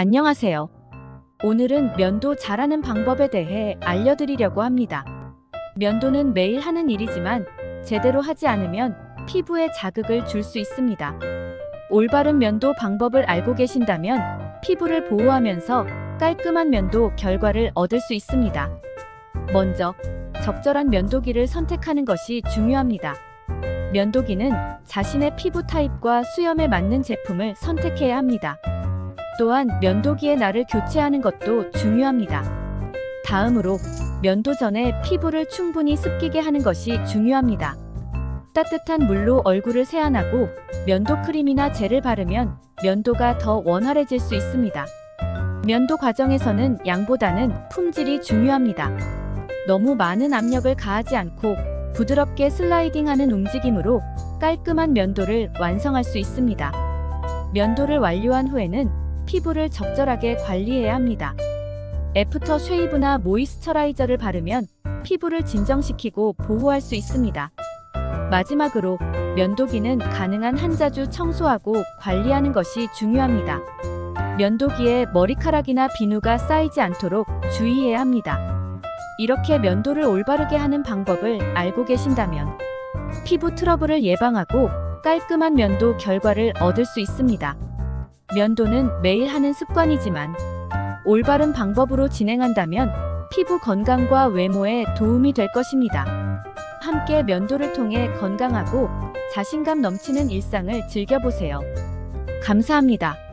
안녕하세요. 오늘은 면도 잘하는 방법에 대해 알려드리려고 합니다. 면도는 매일 하는 일이지만 제대로 하지 않으면 피부에 자극을 줄 수 있습니다. 올바른 면도 방법을 알고 계신다면 피부를 보호하면서 깔끔한 면도 결과를 얻을 수 있습니다. 먼저 적절한 면도기를 선택하는 것이 중요합니다. 면도기는 자신의 피부 타입과 수염에 맞는 제품을 선택해야 합니다. 또한 면도기의 날을 교체하는 것도 중요합니다. 다음으로 면도 전에 피부를 충분히 습기게 하는 것이 중요합니다. 따뜻한 물로 얼굴을 세안하고 면도 크림이나 젤을 바르면 면도가 더 원활해질 수 있습니다. 면도 과정에서는 양보다는 품질이 중요합니다. 너무 많은 압력을 가하지 않고 부드럽게 슬라이딩하는 움직임으로 깔끔한 면도를 완성할 수 있습니다. 면도를 완료한 후에는 피부를 적절하게 관리해야 합니다. 애프터 쉐이브나 모이스처라이저를 바르면 피부를 진정시키고 보호할 수 있습니다. 마지막으로 면도기는 가능한 한 자주 청소하고 관리하는 것이 중요합니다. 면도기에 머리카락이나 비누가 쌓이지 않도록 주의해야 합니다. 이렇게 면도를 올바르게 하는 방법을 알고 계신다면 피부 트러블을 예방하고 깔끔한 면도 결과를 얻을 수 있습니다. 면도는 매일 하는 습관이지만 올바른 방법으로 진행한다면 피부 건강과 외모에 도움이 될 것입니다. 함께 면도를 통해 건강하고 자신감 넘치는 일상을 즐겨보세요. 감사합니다.